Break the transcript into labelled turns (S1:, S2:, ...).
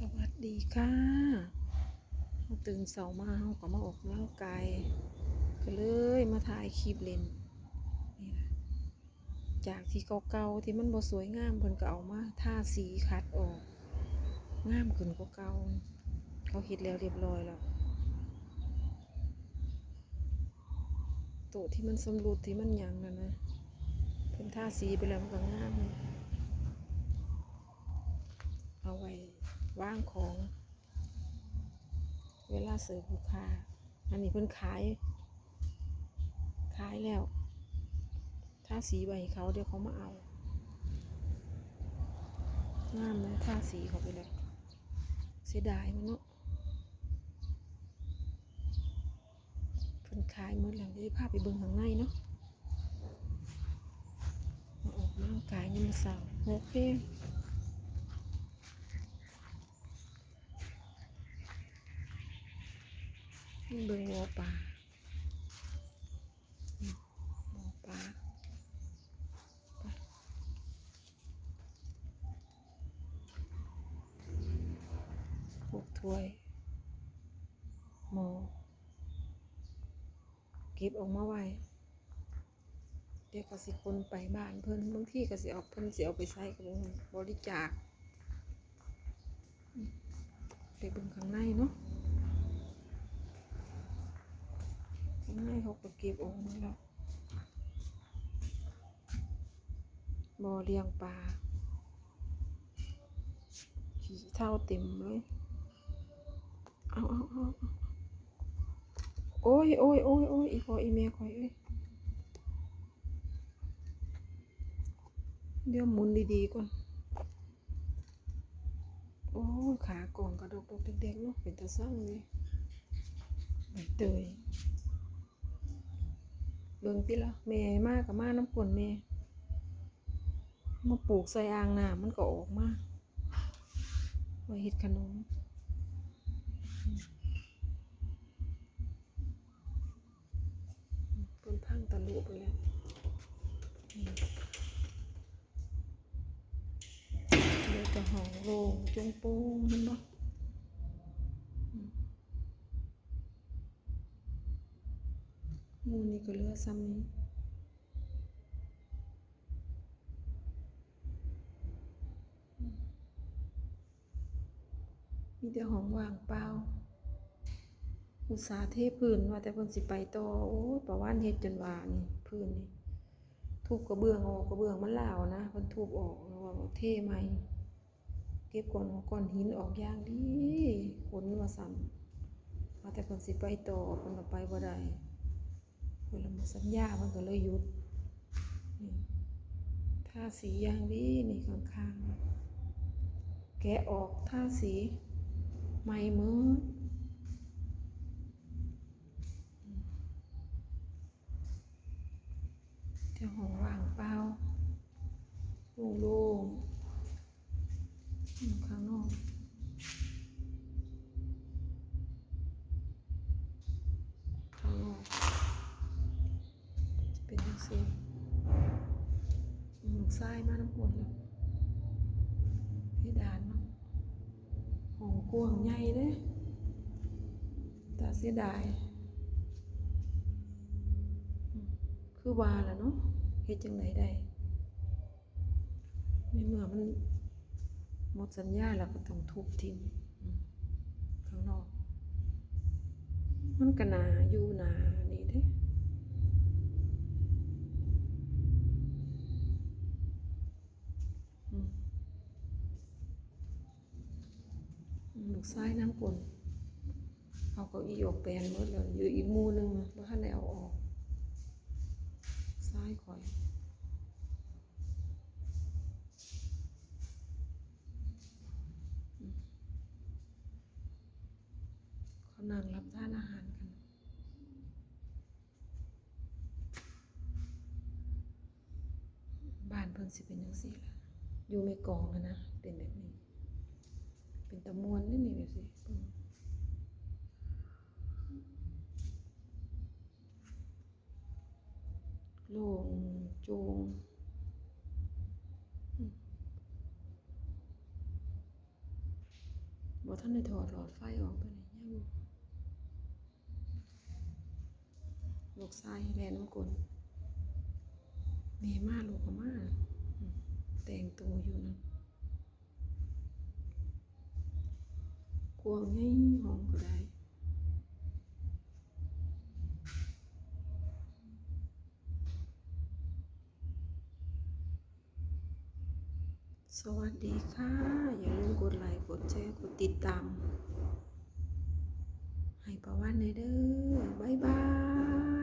S1: สวัสดีค่ะเราตื่นเสามาเราก็มาออกกำลังกายก็เลยมาถ่ายคลิปเล่นนี่ล่ะจากที่เก่าๆที่มันบ่สวยงามเพิ่นก็เอามาทาสีขัดออก งามขึ้นกว่าเก่าเขาเฮ็ดแล้วเรียบร้อยแล้วโตที่มันสำรุดที่มันยังนั่นนะเพิ่นทาสีไปแล้วมันก็งามเอาไว้ ว่างของ เวลาเสิร์ฟลูกค้า อันนี้เพิ่นขาย ขายแล้ว ถ้าสีให้เขาเดี๋ยวเขามาเอางามนะถ้าสีเขาไปแล้วเสียดายมันเนาะเพิ่นขายหมดแล้วเดี๋ยวพาไปเบิ่งข้างในเนาะมาออกกำลังกายยามมื้อเช้าโอเค เบิ่งหมอปลาอืมหมอปลาไปพวกถ้วยหมอเก็บออกมาไว้เดี๋ยวก็สิคนไปบ้านเพิ่นบางที่ก็สิเอาเพิ่นสิเอาไปใช้กับบริจาคไปเบิ่งข้างในเนาะ ข้างในเขาก็เก็บออกมาแล้วบ่อเลี้ยงปลาขี้เท่าเต็มเลย เอาเอาเอาโอ้ยโอ้ยโอ้ยโอ้ยอีพออีเมียคอยเอ้ยเดี๋ยวหมุนดีๆก่อนโอ้ยขากล่องกระดกดกเด็กๆเนาะเป็นตาเศร้าเลยใบเตย เบิ่งติละแม่มากกับมาน้ำกลนแม่ มาปลูกใส่อ่างน้ำมันก็ออกมาไว้เฮ็ดขนมเพิ่นพังตะลุไปแล้วเดี๋ยวจะห้อโล่งจงโป้งเห็นบ่อื หมูนี่ก็เลือซ้ำนี้มีแต่ห้องว่างเปล่า อุตสาเทพื้นว่าแต่เพิ่นสิไปต่อโอ้ประวานเฮ็ดจนว่านี่พื้นนี่ทุบกระเบื้องออกกระเบื้องมันลาวนะเพิ่นทุบออกแล้วว่าเทใหม่เก็บก้อนก้อนหินออกอย่างดีขนว่าซ้ำว่าแต่เพิ่นสิไปต่อเพิ่นก็ไปบ่ได้ นละหมดสัญญาเพิ่นก็เลยหยุดนี่ทาสีอย่างดีนี่ข้างๆ แกะออกทาสีใหม่มืดเจ้าของว่างเปล่าล่งๆ จะเป็นยังไงลูกทรายมาน้ำกรดแล้วเพดานเนาะห้องกว้างใหญ่เด้แต่เสียดาย คือว่าแหละเนาะเฮ็ดจังไดได้ในเมื่อมันหมดสัญญาแล้วก็ต้องทุบทิ้งข้างนอก มันก็นาอยู่นา ลูกซ้ายน้ำกลนเอาเก้าอี้ออกแปลนหมดแล้วอยู่อีกมูนึงบ่ทันได้เอาออก ซ้ายข่อยเขานั่งรับทานอาหารกันบ้านเพิ่นสิเป็นจังซี่ล่ะอยู่ไม่กองนะ เป็นแบบนี้ ตะมวนนี่นี่สิเบิ่งโล่งโจงอืมบ่ทันได้ถอดหลอดไฟออกตัวนี้ยังอยู่ลูกชายแลน้ำกลนแม่มาลูกมาแต่งตัวอยู่นะ กวางไงห้องก็ได้สวัสดีค่ะ อย่าลืมกดไลค์กดแชร์กดติดตาม ให้ประวันในเด้อบ๊ายบาย